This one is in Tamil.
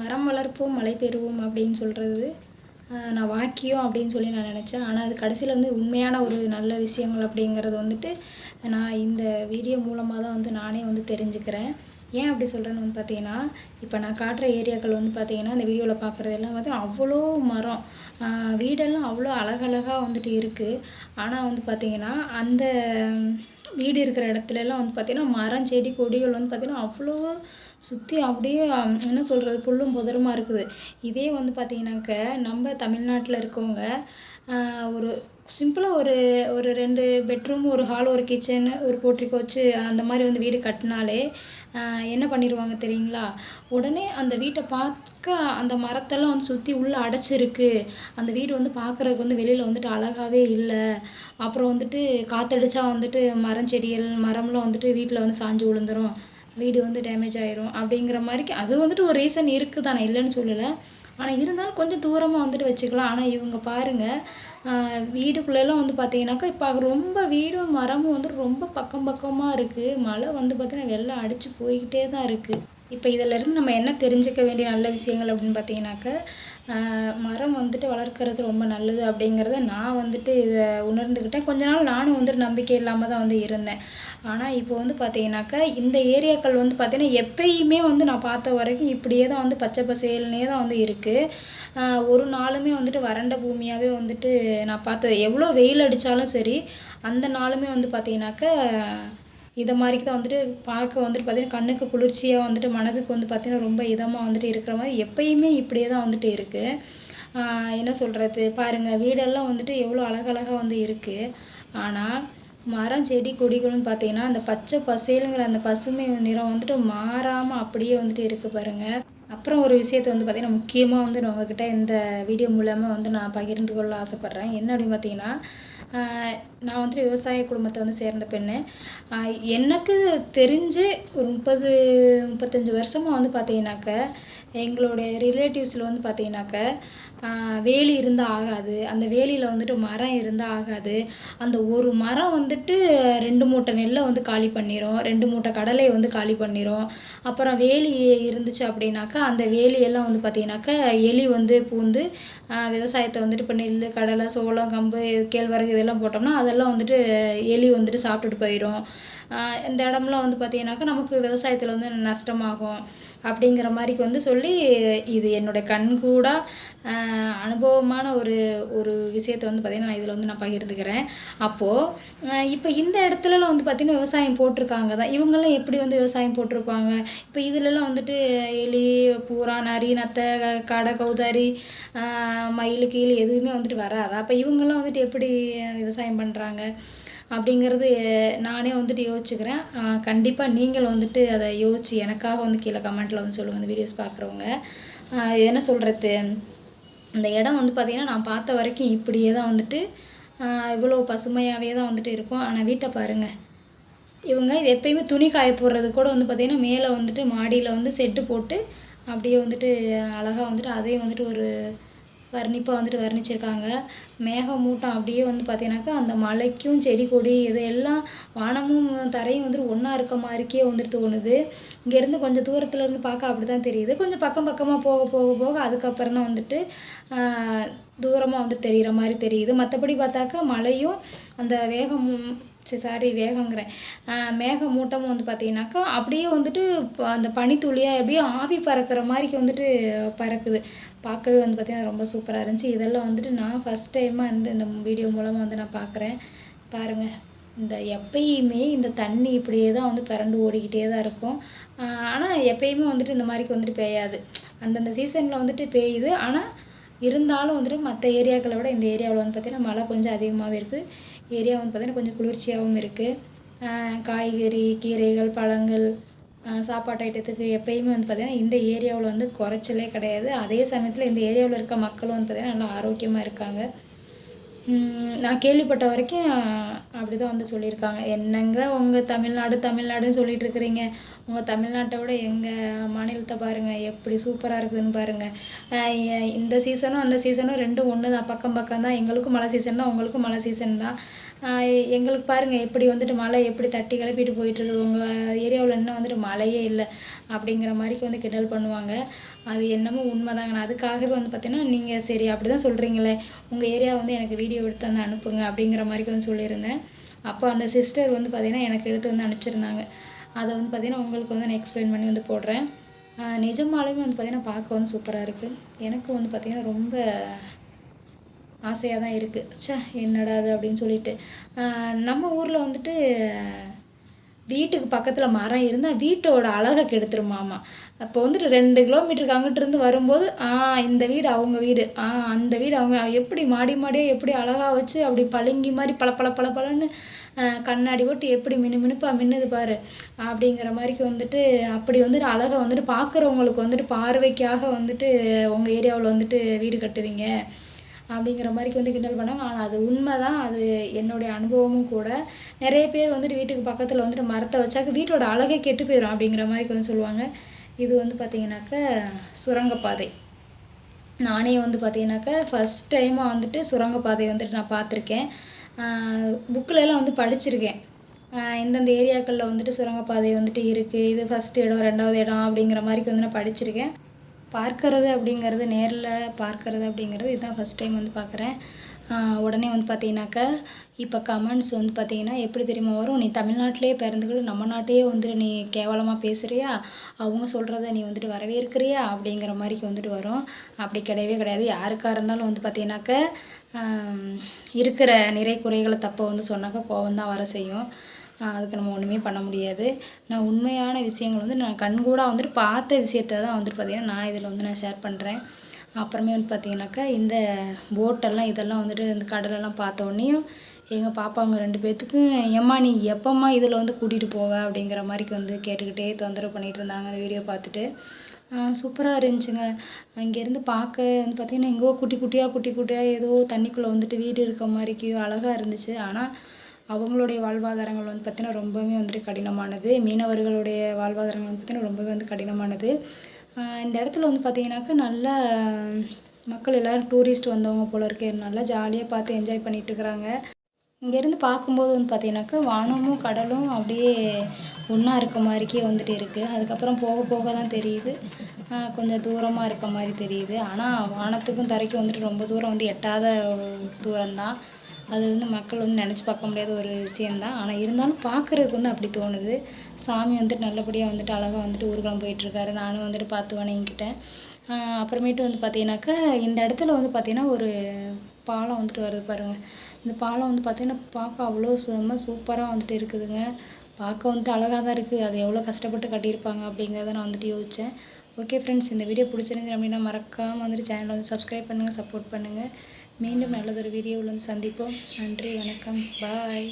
மரம் வளர்ப்போம் மழை பெறுவோம் அப்படின்னு சொல்கிறது நான் வாக்கியம் அப்படின்னு சொல்லி நான் நினச்சேன். ஆனால் அது கடைசியில் வந்து உண்மையான ஒரு நல்ல விஷயங்கள் அப்படிங்கிறது வந்துட்டு நான் இந்த வீடியோ மூலமாக தான் வந்து நானே வந்து தெரிஞ்சுக்கிறேன். ஏன் அப்படி சொல்கிறேன்னு வந்து பார்த்தீங்கன்னா இப்போ நான் காட்டுற ஏரியாக்கள் வந்து பார்த்தீங்கன்னா இந்த வீடியோவில் பார்க்குறது எல்லாம் வந்து அவ்வளோ மரம். வீடெல்லாம் அவ்வளோ அழகழகாக வந்துட்டு இருக்குது ஆனால் வந்து பார்த்திங்கன்னா அந்த வீடு இருக்கிற இடத்துலலாம் வந்து பார்த்திங்கன்னா மரம் செடி கொடிகள் வந்து பார்த்திங்கன்னா அவ்வளோ சுற்றி அப்படியே என்ன சொல்கிறது புல்லும் புதருமா இருக்குது. இதே வந்து பார்த்திங்கனாக்க நம்ம தமிழ்நாட்டில் இருக்கவங்க ஒரு சிம்பிளாக ஒரு ஒரு ரெண்டு பெட்ரூம் ஒரு ஹால் ஒரு கிச்சன் ஒரு போர்ட்ரிக்கோ வச்சு அந்த மாதிரி வந்து வீடு கட்டினாலே என்ன பண்ணிடுவாங்க தெரியுங்களா? உடனே அந்த வீட்டை பார்க்க அந்த மரத்தெல்லாம் வந்து சுற்றி உள்ளே அடைச்சிருக்கு. அந்த வீடு வந்து பார்க்குறதுக்கு வந்து வெளியில் வந்துட்டு அழகாகவே இல்லை. அப்புறம் வந்துட்டு காற்றடிச்சா வந்துட்டு மரம் செடிகள் மரம்லாம் வந்துட்டு வீட்டில் வந்து சாஞ்சு விழுந்துரும். வீடு வந்து டேமேஜ் ஆயிரும் அப்படிங்கிற மாதிரிக்கு அது வந்துட்டு ஒரு ரீசன் இருக்குது தான் நான் இல்லைன்னு சொல்லலை. ஆனால் இருந்தாலும் கொஞ்சம் தூரமாக வந்துட்டு வச்சுக்கலாம். ஆனால் இவங்க பாருங்கள் வீடுக்குள்ளெல்லாம் வந்து பார்த்தீங்கன்னாக்கா இப்போ ரொம்ப வீடும் மரமும் வந்து ரொம்ப பக்கம் பக்கமாக இருக்குது மழை வந்து பார்த்தீங்கன்னா வெள்ளம் அடித்து போய்கிட்டே தான் இருக்குது இப்போ இதிலேருந்து நம்ம என்ன தெரிஞ்சுக்க வேண்டிய நல்ல விஷயங்கள் அப்படின்னு பார்த்தீங்கன்னாக்கா மரம் வந்துட்டு வளர்க்குறது ரொம்ப நல்லது அப்படிங்கிறத நான் வந்துட்டு இதை உணர்ந்துக்கிட்டேன் கொஞ்ச நாள் நானும் வந்துட்டு நம்பிக்கை இல்லாமல் தான் வந்து இருந்தேன். ஆனால் இப்போ வந்து பார்த்தீங்கன்னாக்கா இந்த ஏரியாக்கள் வந்து பார்த்தீங்கன்னா எப்பயுமே வந்து நான் பார்த்த வரைக்கும் இப்படியே தான் வந்து பச்சை பசேல்னே தான் வந்து இருக்குது ஒரு நாளுமே வந்துட்டு வறண்ட பூமியாகவே வந்துட்டு நான் பார்த்தது. எவ்வளோ வெயில் அடித்தாலும் சரி அந்த நாளுமே வந்து பார்த்தீங்கன்னாக்கா இதை மாதிரிக்கு தான் வந்துட்டு பார்க்க வந்துட்டு பார்த்திங்கன்னா கண்ணுக்கு குளிர்ச்சியாக வந்துட்டு மனதுக்கு வந்து பார்த்திங்கன்னா ரொம்ப இதமாக வந்துட்டு இருக்கிற மாதிரி எப்பயுமே இப்படியே தான் வந்துட்டு இருக்குது என்ன சொல்கிறது பாருங்கள் வீடெல்லாம் வந்துட்டு எவ்வளோ அழகழகாக வந்து இருக்குது ஆனால் மரம் செடி கொடிகள்னு பார்த்தீங்கன்னா அந்த பச்சை பசேலுங்கிற அந்த பசுமை நிறம் வந்துட்டு மாறாமல் அப்படியே வந்துட்டு இருக்குது பாருங்கள் அப்புறம் ஒரு விஷயத்தை வந்து பார்த்திங்கன்னா முக்கியமாக வந்து நான் உங்ககிட்ட இந்த வீடியோ மூலமாக வந்து நான் பகிர்ந்து கொள்ள ஆசைப்பட்றேன். என்ன அப்படின்னு பார்த்தீங்கன்னா நான் வந்துட்டு விவசாய குடும்பத்தை வந்து சேர்ந்த பெண்ணு. எனக்கு தெரிஞ்சு ஒரு முப்பது முப்பத்தஞ்சு வருஷமாக வந்து பார்த்தீங்கன்னாக்க எங்களுடைய ரிலேட்டிவ்ஸில் வந்து பார்த்தீங்கன்னாக்க வேலி இருந்தால் ஆகாது. அந்த வேலியில் வந்துட்டு மரம் இருந்தால் ஆகாது. அந்த ஒரு மரம் வந்துட்டு ரெண்டு மூட்டை நெல்லை வந்து காலி பண்ணிடும் ரெண்டு மூட்டை கடலையை வந்து காலி பண்ணிடும் அப்புறம் வேலி இருந்துச்சு அப்படின்னாக்கா அந்த வேலியெல்லாம் வந்து பார்த்திங்கனாக்கா எலி வந்து பூந்து விவசாயத்தை வந்துட்டு இப்போ நெல் கடலை சோளம் கம்பு கேழ்வரகு இதெல்லாம் போட்டோம்னா அதெல்லாம் வந்துட்டு எலி வந்துட்டு சாப்பிட்டுட்டு போயிடும் இந்த இடம்லாம் வந்து பார்த்திங்கனாக்கா நமக்கு விவசாயத்தில் வந்து நஷ்டமாகும். அப்படிங்கிற மாதிரிக்கு வந்து சொல்லி இது என்னோடய கண்கூடாக அனுபவமான ஒரு ஒரு விஷயத்த வந்து பார்த்திங்கன்னா நான் இதில் வந்து நான் பகிர்ந்துக்கிறேன். அப்போது இப்போ இந்த இடத்துலலாம் வந்து பார்த்திங்கன்னா விவசாயம் போட்டிருக்காங்க தான். இவங்கெல்லாம் எப்படி வந்து விவசாயம் போட்டிருப்பாங்க? இப்போ இதிலலாம் வந்துட்டு எலி பூரா நரி நத்தை கடை கௌதாரி மயில் கீழ் எதுவுமே வந்துட்டு வராது? அப்போ இவங்கெல்லாம் வந்துட்டு எப்படி விவசாயம் பண்ணுறாங்க அப்படிங்கிறது நானே வந்துட்டு யோசிச்சுக்கிறேன். கண்டிப்பாக நீங்கள் வந்துட்டு அதை யோசித்து எனக்காக வந்து கீழே கமெண்ட்டில் வந்து சொல்லுங்கள் அந்த வீடியோஸ் பார்க்குறவங்க என்ன சொல்கிறது இந்த இடம் வந்து பார்த்திங்கன்னா நான் பார்த்த வரைக்கும் இப்படியே தான் வந்துட்டு இவ்வளோ பசுமையாகவே தான் வந்துட்டு இருக்கும். ஆனால் வீட்டை பாருங்கள் இவங்க இது எப்பயுமே துணி காய போடுறது கூட வந்து பார்த்திங்கன்னா மேலே வந்துட்டு மாடியில் வந்து செட்டு போட்டு அப்படியே வந்துட்டு அழகாக வந்துட்டு அதையும் வந்துட்டு ஒரு வர்ணிப்பாக வந்துட்டு வர்ணிச்சிருக்காங்க. மேகமூட்டம் அப்படியே வந்து பார்த்தீங்கன்னாக்கா அந்த மலைக்கும் செடி கொடி இது எல்லாம் வானமும் தரையும் வந்துட்டு ஒன்றா இருக்க மாதிரிக்கே வந்துட்டு தோணுது. இங்கேருந்து கொஞ்சம் தூரத்தில் இருந்து பார்க்க அப்படி தான் தெரியுது. கொஞ்சம் பக்கம் பக்கமாக போக போக போக அதுக்கப்புறம் தான் வந்துட்டு தூரமாக வந்து தெரிகிற மாதிரி தெரியுது. மற்றபடி பார்த்தாக்கா மலையும் அந்த வேகம் சாரி வேகங்கிறேன். மேகமூட்டமும் வந்து பார்த்தீங்கன்னாக்கா அப்படியே வந்துட்டு அந்த பனித்துளியாக அப்படியே ஆவி பறக்கிற மாதிரிக்கு வந்துட்டு பறக்குது. பார்க்கவே வந்து பார்த்திங்கன்னா ரொம்ப சூப்பராக இருந்துச்சு. இதெல்லாம் வந்துட்டு நான் ஃபஸ்ட் டைமாக வந்து இந்த வீடியோ மூலமாக வந்து நான் பார்க்குறேன். பாருங்கள் இந்த எப்பயுமே இந்த தண்ணி இப்படியே தான் வந்து பிறண்டு ஓடிக்கிட்டே தான் இருக்கும். ஆனால் எப்பயுமே வந்துட்டு இந்த மாதிரிக்கு வந்துட்டு பெய்யாது. அந்தந்த சீசனில் வந்துட்டு பெய்யுது. ஆனால் இருந்தாலும் வந்துட்டு மற்ற ஏரியாக்களை விட இந்த ஏரியாவில் வந்து பார்த்திங்கன்னா மழை கொஞ்சம் அதிகமாகவே இருக்குது ஏரியா வந்து பார்த்திங்கன்னா கொஞ்சம் குளிர்ச்சியாகவும் இருக்குது காய்கறி கீரைகள் பழங்கள் சாப்பாட்டு ஐட்டத்துக்கு எப்பயுமே வந்து பார்த்திங்கன்னா இந்த ஏரியாவில் வந்து குறைச்சலே கிடையாது. அதே சமயத்தில் இந்த ஏரியாவில் இருக்க மக்களும் வந்து பார்த்திங்கன்னா நல்லா ஆரோக்கியமாக இருக்காங்க. நான் கேள்விப்பட்ட வரைக்கும் அப்படி தான் வந்து சொல்லியிருக்காங்க. என்னங்க உங்கள் தமிழ்நாடு தமிழ்நாடுன்னு சொல்லிட்டு இருக்கிறீங்க. உங்கள் தமிழ்நாட்டை விட எங்கள் மாநிலத்தை பாருங்கள் எப்படி சூப்பராக இருக்குதுன்னு பாருங்கள் இந்த சீசனும் அந்த சீசனும் ரெண்டும் ஒன்று தான் பக்கம் பக்கம் தான் எங்களுக்கும் மழை சீசன் தான் உங்களுக்கும் மழை சீசன் தான். எங்களுக்கு பாருங்கள் எப்படி வந்துட்டு மழை எப்படி தட்டி கிளப்பிட்டு போயிட்டுருக்குது. உங்கள் ஏரியாவில் இன்னும் வந்துட்டு மழையே இல்லை அப்படிங்கிற மாதிரிக்கு வந்து கிண்டல் பண்ணுவாங்க. அது என்னமோ உண்மைதாங்க. நான் அதுக்காகவே வந்து பார்த்தீங்கன்னா நீங்கள் சரி அப்படி தான் சொல்கிறீங்களே உங்கள் ஏரியா வந்து எனக்கு வீடியோ எடுத்து வந்து அனுப்புங்க அப்படிங்கிற மாதிரிக்கு வந்து சொல்லியிருந்தேன். அப்போ அந்த சிஸ்டர் வந்து பார்த்தீங்கன்னா எனக்கு எடுத்து வந்து அனுப்பிச்சிருந்தாங்க. அதை வந்து பார்த்தீங்கன்னா உங்களுக்கு வந்து நான் எக்ஸ்பிளைன் பண்ணி வந்து போடுறேன். நிஜமாலுமே வந்து பார்த்திங்கன்னா பார்க்க வந்து சூப்பராக இருக்குது எனக்கும் வந்து பார்த்திங்கன்னா ரொம்ப ஆசையாக தான் இருக்குது ச்சே என்னடா அது அப்படின்னு சொல்லிட்டு. நம்ம ஊரில் வந்துட்டு வீட்டுக்கு பக்கத்தில் மரம் இருந்தால் வீட்டோட அழகை கெடுத்துருமாமா அப்போ வந்துட்டு ரெண்டு கிலோமீட்டருக்கு அங்கிட்டு இருந்து வரும்போது ஆ இந்த வீடு அவங்க வீடு. ஆ அந்த வீடு அவங்க எப்படி மாடி மாடியாக எப்படி அழகாக வச்சு அப்படி பழுங்கி மாதிரி பல பல பல பலன்னு கண்ணாடி போட்டு எப்படி மினு மினுப்பாக மின்னுது பாரு. அப்படிங்கிற மாதிரிக்கு வந்துட்டு அப்படி வந்துட்டு அழகை வந்துட்டு பார்க்குறவங்களுக்கு வந்துட்டு பார்வைக்காக வந்துட்டு உங்கள் ஏரியாவில் வந்துட்டு வீடு கட்டுவீங்க. அப்படிங்கிற மாதிரிக்கு வந்து கிண்டல் பண்ணாங்க ஆனால் அது உண்மை தான் அது என்னுடைய அனுபவமும் கூட. நிறைய பேர் வந்துட்டு வீட்டுக்கு பக்கத்தில் வந்துட்டு மரத்தை வச்சாக்க வீட்டோட அழகே கெட்டு போயிடும் அப்படிங்கிற மாதிரிக்கு வந்து சொல்லுவாங்க. இது வந்து பார்த்தீங்கன்னாக்க சுரங்கப்பாதை நானே வந்து பார்த்தீங்கன்னாக்கா ஃபஸ்ட் டைமாக வந்துட்டு சுரங்கப்பாதை வந்துட்டு நான் பார்த்துருக்கேன் புக்கில் எல்லாம் வந்து படிச்சிருக்கேன். இந்தந்த ஏரியாக்களில் வந்துட்டு சுரங்கப்பாதை வந்துட்டு இருக்குது இது ஃபஸ்ட் இடம் ரெண்டாவது இடம் அப்படிங்கிற மாதிரிக்கு வந்து நான் படிச்சிருக்கேன். பார்க்கறது அப்படிங்கிறது நேரில் பார்க்கறது அப்படிங்கிறது இதுதான் ஃபஸ்ட் டைம் வந்து பார்க்குறேன் உடனே வந்து பார்த்தீங்கன்னாக்கா இப்போ கமெண்ட்ஸ் வந்து பார்த்தீங்கன்னா எப்படி தெரியுமா வரும்? நீ தமிழ்நாட்டிலே பிறந்துக்கிட்டு நம்ம நாட்டையே வந்துட்டு நீ கேவலமாக பேசுகிறியா அவங்க சொல்கிறத நீ வந்துட்டு இருக்கிறியா அப்படிங்கிற மாதிரிக்கு வந்துட்டு வரும். அப்படி கிடையவே கிடையாது. யாருக்காக இருந்தாலும் வந்து பார்த்தீங்கன்னாக்கா இருக்கிற நிறை குறைகளை தப்பை வந்து சொன்னாக்கா கோவம் தான் வர செய்யும். அதுக்கு நம்ம ஒன்றுமே பண்ண முடியாது. நான் உண்மையான விஷயங்கள் வந்து நான் கண்கூடாக வந்துட்டு பார்த்த விஷயத்த தான் வந்துட்டு பார்த்திங்கன்னா நான் இதில் வந்து நான் ஷேர் பண்ணுறேன் அப்புறமே வந்து பார்த்திங்கனாக்கா இந்த போட்டெல்லாம் இதெல்லாம் வந்துட்டு இந்த கடலெல்லாம் பார்த்த உடனேயும் எங்கள் பாப்பாங்க ரெண்டு பேர்த்துக்கும் ஏம்மா நீ எப்பம்மா இதில் வந்து கூட்டிகிட்டு போவ? அப்படிங்கிற மாதிரிக்கு வந்து கேட்டுக்கிட்டே தொந்தரவு பண்ணிகிட்டு இருந்தாங்க. அந்த வீடியோ பார்த்துட்டு சூப்பராக இருந்துச்சுங்க. அங்கேருந்து பார்க்க வந்து பார்த்திங்கன்னா எங்கேயோ குட்டி குட்டியாக குட்டி குட்டியாக ஏதோ தண்ணிக்குள்ளே வந்துட்டு வீடு இருக்க மாதிரிக்கு அழகாக இருந்துச்சு. ஆனால் அவங்களுடைய வாழ்வாதாரங்கள் வந்து பார்த்திங்கன்னா ரொம்பவுமே வந்துட்டு கடினமானது. மீனவர்களுடைய வாழ்வாதாரங்கள் வந்து பார்த்திங்கன்னா ரொம்பவே வந்து கடினமானது. இந்த இடத்துல வந்து பார்த்திங்கனாக்கா நல்லா மக்கள் எல்லோரும் டூரிஸ்ட் வந்தவங்க போல இருக்கு. நல்லா ஜாலியாக பார்த்து என்ஜாய் பண்ணிகிட்டு இருக்கிறாங்க இங்கேருந்து பார்க்கும்போது வந்து பார்த்திங்கனாக்கா வானமும் கடலும் அப்படியே ஒன்றா இருக்க மாதிரிக்கே வந்துட்டு இருக்குது அதுக்கப்புறம் போக போக தான் தெரியுது. கொஞ்சம் தூரமாக இருக்க மாதிரி தெரியுது. ஆனால் வானத்துக்கும் தரைக்கும் வந்துட்டு ரொம்ப தூரம் வந்து எட்டாத தூரம்தான். அது வந்து மக்கள் வந்து நினச்சி பார்க்க முடியாத ஒரு விஷயந்தான் ஆனால் இருந்தாலும் பார்க்குறதுக்கு வந்து அப்படி தோணுது. சாமி வந்துட்டு நல்லபடியாக வந்துட்டு அழகாக வந்துட்டு ஊர்வலம் போயிட்டுருக்காரு. நானும் வந்துட்டு பார்த்து வணங்கிக்கிட்டேன் அப்புறமேட்டு வந்து பார்த்தீங்கன்னாக்கா இந்த இடத்துல வந்து பார்த்தீங்கன்னா ஒரு பாலம் வந்துட்டு வருது பாருங்கள் இந்த பாலம் வந்து பார்த்திங்கன்னா பார்க்க அவ்வளோ சும்மா சூப்பராக வந்துட்டு இருக்குதுங்க. பார்க்க வந்துட்டு அழகாக தான் இருக்குது அது எவ்வளோ கஷ்டப்பட்டு கட்டியிருப்பாங்க அப்படிங்கிறத நான் வந்துட்டு யோசித்தேன் ஓகே ஃப்ரெண்ட்ஸ் இந்த வீடியோ பிடிச்சிருந்து அப்படின்னா மறக்காமல் வந்துட்டு சேனலை வந்து சப்ஸ்கிரைப் பண்ணுங்கள் சப்போர்ட் பண்ணுங்கள் மீண்டும் நல்லதொரு வீடியோவில் சந்திப்போம். நன்றி வணக்கம். பாய்